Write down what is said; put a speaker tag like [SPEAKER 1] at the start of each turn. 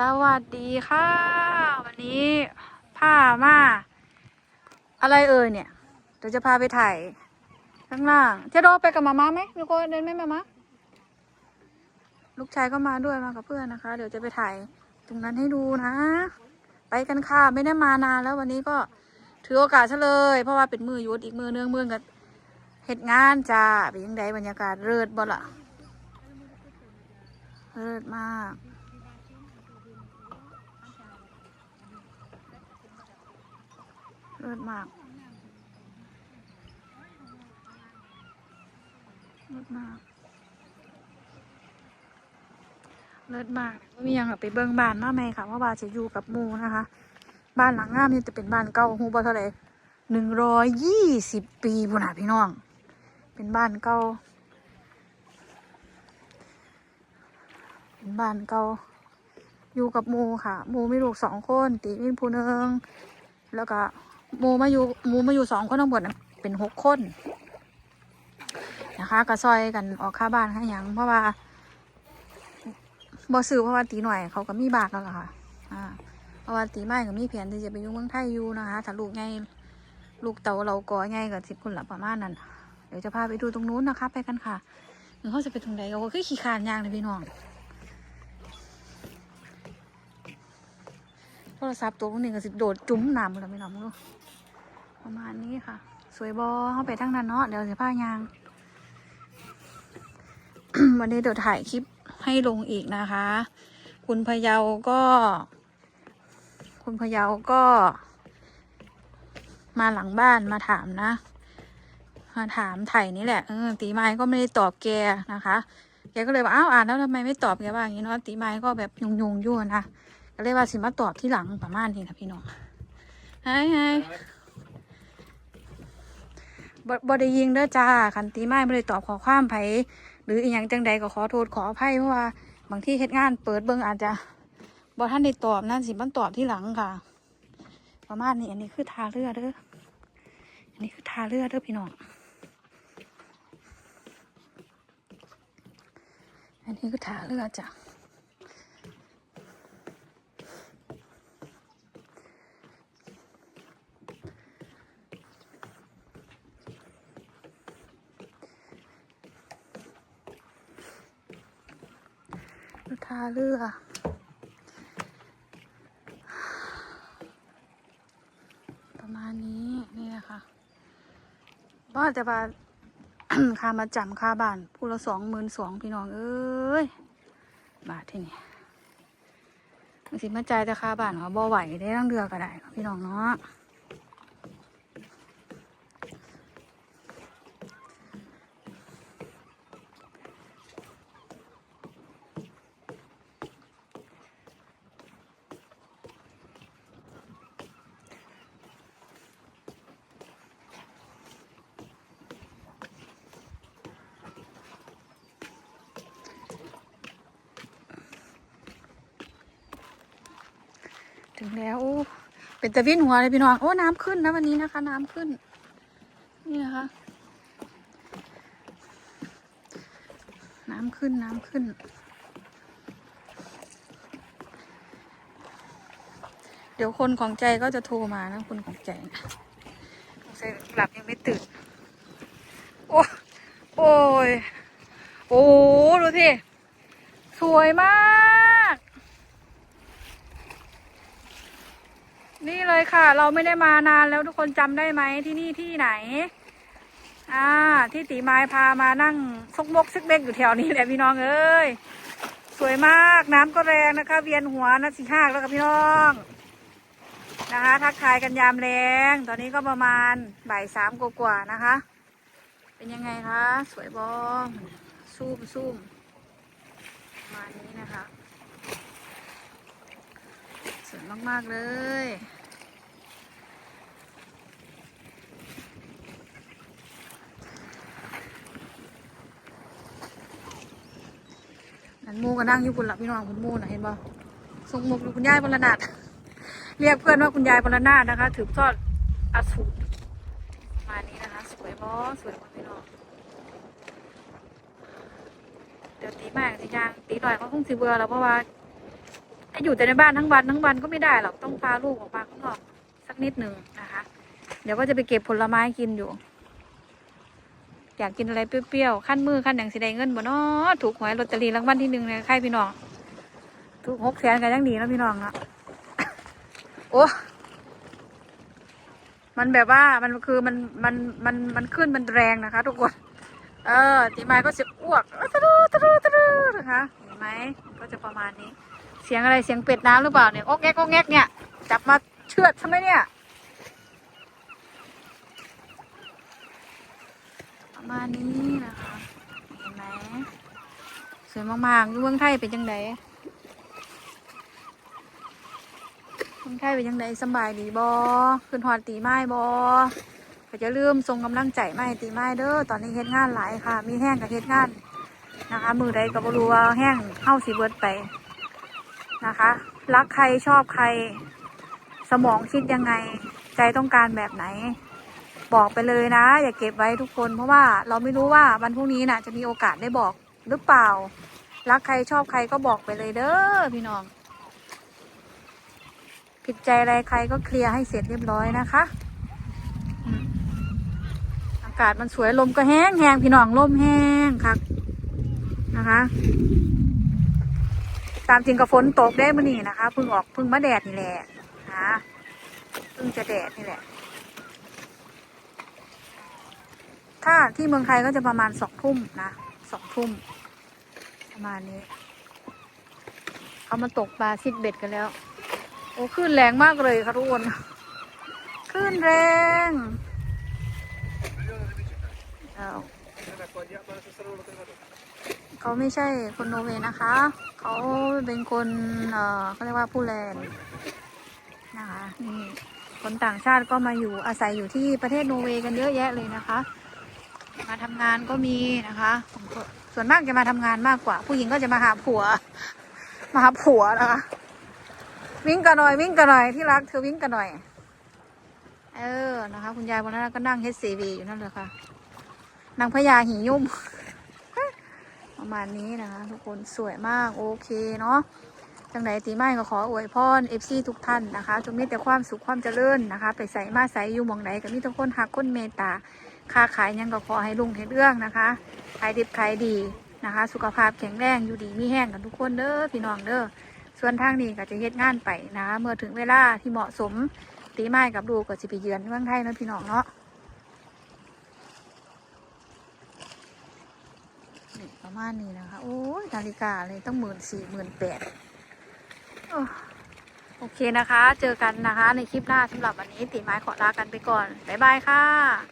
[SPEAKER 1] สวัสดีค่ะ วันนี้ผ้ามาอะไรเอ่ยเนี่ยเดี๋ยวจะพาไปถ่ายข้างล่างเจะโดไปกับมาม่าไหมมีคนเดินไหมมาม่าลูกชายก็มาด้วยมากับเพื่อนนะคะ เดี๋ยวจะไปถ่ายตรงนั้นให้ดูนะ ไปกันค่ะไม่ได้มานานแล้ววันนี้ก็ถือโอกาสซะเลย เพราะว่าเป็นมือยุดอีกมือเนื่องมือกับเหตุงานจ้าเป็นยังไงบรรยากาศเลิศบ่ล่ะเลิศมาก เลิศมากเลิศมากเลิศมากมียังไปเบิ่งบ้านมาไหมค่ะว่าบ้านจะอยู่กับมูนะคะ บ้านหลังงามนี่จะเป็นบ้านเก่าหูบ่เท่าไหร่หนึ่งร้อยยี่สิบปีพุ่นน่ะพี่น้อง เป็นบ้านเก่าเป็นบ้านเก่าอยู่กับมูค่ะมูมีลูกสองคนตีมีผู้หนึ่งแล้วก็ หมูมาอยู่หมูมาอยู่สองคนทั้งหมดน่ะเป็นหกคนนะคะก็ซอยกันออกค่าบ้านค่ายังเพราะว่าบ่ซื้อเพราะว่าตีหน่อยเขาก็มีบากแล้วล่ะค่ะอ่าเพราะว่าตีไม้ก็มีแผนที่จะไปอยู่เมืองไทยอยู่นะคะถ้าลูกไงลูกเต่าเราก่อไงกับสิบคนละประมาณนั้นเดี๋ยวจะพาไปดูตรงนู้นนะคะ ไปกันค่ะหรือเขาจะไปตรงไหนก็คือขี่คานยางเลยพี่น้อง โทรศัพท์ตัวพวกนี้ก็สิโดดจุ้มน้ำหมดแล้วพี่น้องมึงดูประมาณนี้ค่ะ สวยบอเข้าไปทั้งนั้นเนาะเดี๋ยวจะผ้ายาง วันนี้เดี๋ยวถ่ายคลิปให้ลงอีกนะคะ คุณพยาก็ คุณพยาก็ มาหลังบ้านมาถามนะมาถามไถ่นี่แหละเออตีไม้ก็ไม่ได้ตอบแกนะคะแกก็เลยว่าอ้าวอ่านแล้วทำไมไม่ตอบแกว่าอย่างนี้เนาะตีไม้ก็แบบยงยงๆอยู่นะ ก็เลยว่าสิมาตอบที่หลังประมาณนี้นะพี่น้องไฮไฮบบ่ได้ยิงเด้อจ้าคันตีไม้ไม่ได้ตอบขอความไผหรืออีหยังจังใดก็ขอโทษขออภัยเพราะว่าบางที่เฮ็ดงานเปิดเบิ่งอาจจะบ่ท่านได้ตอบนั่นสิมันตอบที่หลังค่ะ ประมาณนี้อันนี้คือทาเรือเด้ออันนี้คือทาเรือเด้อพี่น้องอันนี้คือทาเรือจ้ะ ทาเรือ ประมาณนี้นี่นะคะบ้านแต่ว่าค่ามาจำค่าบ้านผู้ละสองหมื่นสองพี่น้องเอ้ยบาทที่นี่มันสิมาจ่ายแต่ค่าบ้านเขาบ่ไหวได้ตั้งเดือก็ได้พี่น้องเนาะ ถึงแล้ว เป็นตะวินหัวเลยพี่น้อง โอ้ น้ำขึ้นนะวันนี้นะคะ น้ำขึ้น นี่นะคะ น้ำขึ้น น้ำขึ้น เดี๋ยวคนของใจก็จะโทรมานะคนของใจนะใจหลับยังไม่ตื่น โอ้โอ้ย โอ้ ดูสิ สวยมาก นี่เลยค่ะ เราไม่ได้มานานแล้วทุกคนจำได้ไหมที่นี่ที่ไหน อ่า ที่ตีไม้พามานั่งซกมกซึกเบกอยู่แถวนี้แหละพี่น้องเอ้ยสวยมากน้ำก็แรงนะคะ เวียนหัวนะสีห้าแล้วกับพี่น้องนะคะ ทักทายกันยามแรงตอนนี้ก็ประมาณบ่ายสามกว่าๆนะคะ เป็นยังไงคะ สวยบอซูมซูมประมาณนี้นะคะสวยมาก ๆ เลย หมูก็นั่งอยู่คุณหลับพี่น้องคุณหมูนะเห็นบ่ทรงหมกอยู่คุณยายบรรณาดเรียกเพื่อนว่าคุณยายบรรณาดนะคะ ถือทอดอาสูรประมาณนี้นะคะ สวยบ่สวยบ่พี่น้องเดี๋ยวตีมากสิจางตีหน่อยเขาคงสิเบื่อแล้วเพราะว่าไอ้าอยู่แต่ในบ้านทั้งวันทั้งวันก็ไม่ได้หรอกต้องพาลูกออกมาข้างนอกสักนิดหนึ่งนะคะ เดี๋ยวก็จะไปเก็บผลไม้กินอยู่ อยากกินอะไรเปรี้ยวๆขั้นมือขั้นอย่างสิได้เงินบ่เนาะถูกหวยลอตเตอรี่รางวัลที่หนึ่งเลยใครพี่น้องถูกหกแสนกันยังดีเนาะพี่น้องเนาะโอ้มันแบบว่ามันคือมันมันมันมันขึ้นมันแรงนะคะ ทุกคน เออตีไม้ก็จะอ้วกตะรุตะรุตะรุนะคะเห็นไหมก็จะประมาณนี้ เสียงอะไรเสียงเป็ดน้ำหรือเปล่าเนี่ยโอ๊กแงกโอ๊กแงกเนี่ยจับมาเชือดใช่ไหมเนี่ย ประ มาณนี้นะคะ เห็นไหมสวยมากๆอยู่เมืองไทยเป็นจังไดเมืองไทยเป็นจังไดสบายดีบอขึ้นหอดตีไม้บอก็จะลืมส่งกำลังใจมาให้ตีไม้เด้อตอนนี้เฮ็ดงานหลายค่ะ มีแห้งกับเฮ็ดงานนะคะ มือใดก็บรู้ว่าแห้งเข้าสีเบิร์ดไปนะคะ รักใครชอบใคร สมองคิดยังไง ใจต้องการแบบไหน บอกไปเลยนะ อย่าเก็บไว้ทุกคนเพราะว่าเราไม่รู้ว่าวันพรุ่งนี้น่ะ จะมีโอกาสได้บอกหรือเปล่า รักใครชอบใครก็บอกไปเลยเด้อพี่น้อง ผิดใจอะไรใครก็เคลียร์ให้เสร็จเรียบร้อยนะคะอากาศมันสวยลมก็แห้งแห้งพี่น้องลมแห้งครับนะคะ ตามจริงก็ฝนตกได้มื่อนี้นะคะเพิ่งออกเพิ่งมาแดดนี่แหละนะเพิ่งจะแดดนี่แหละ ถ้าที่เมืองไทยก็จะประมาณสองทุ่มนะสองทุ่มประมาณนี้เขามาตกปลาซิดเบ็ดกันแล้ว โอ้คลื่นแรงมากเลยค่ะทุกคนคลื่นแรงเขาไม่ใช่คนโนเวย์นะคะ เขาเป็นคนเอ่อเขาเรียกว่าผู้แลนด์นะคะนี่คนต่างชาติก็มาอยู่อาศัยอยู่ที่ประเทศโนเวย์กันเยอะแยะเลยนะคะ มาทำงานก็มีนะคะส่วนมากจะมาทำงานมากกว่า ผู้หญิงก็จะมาหาผัว มาหาผัวนะคะวิ่งกันหน่อยวิ่งกันหน่อยที่รักเธอวิ่งกันหน่อย เออนะคะ คุณยายวันนั้นก็นั่งเฮดซีวีอยู่นั่นเลยค่ะนางพญาหิยุ่มประมาณนี้นะคะ ทุกคนสวยมากโอเคเนาะจังไหนตีไม้ก็ขออวยพรเอฟซีทุกท่านนะคะจงมีแต่ความสุขความเจริญนะคะ ไปใส่มาใส่อยู่มองไหนก็มีทุกคนหักคนเมตตา ค้าขายยังก็ขอให้ลุงให้เรื่องนะคะขายดิบขายดีนะคะ สุขภาพแข็งแรงอยู่ดีมีแห้งกันทุกคนเด้อพี่น้องเด้อส่วนทางนี้ก็จะเฮ็ดงานไปนะคะเมื่อถึงเวลาที่เหมาะสมตีไม้กับลูกก็จะไปเยือนเมืองไทยนะพี่น้องเนาะนี่ประมาณนี้นะคะ โอ้ยนาฬิกาเลยต้องหมื่นสี่หมื่นแปดโอเคนะคะ เจอกันนะคะในคลิปหน้าสำหรับวันนี้ตีไม้ขอลากันไปก่อน บ๊ายบายค่ะ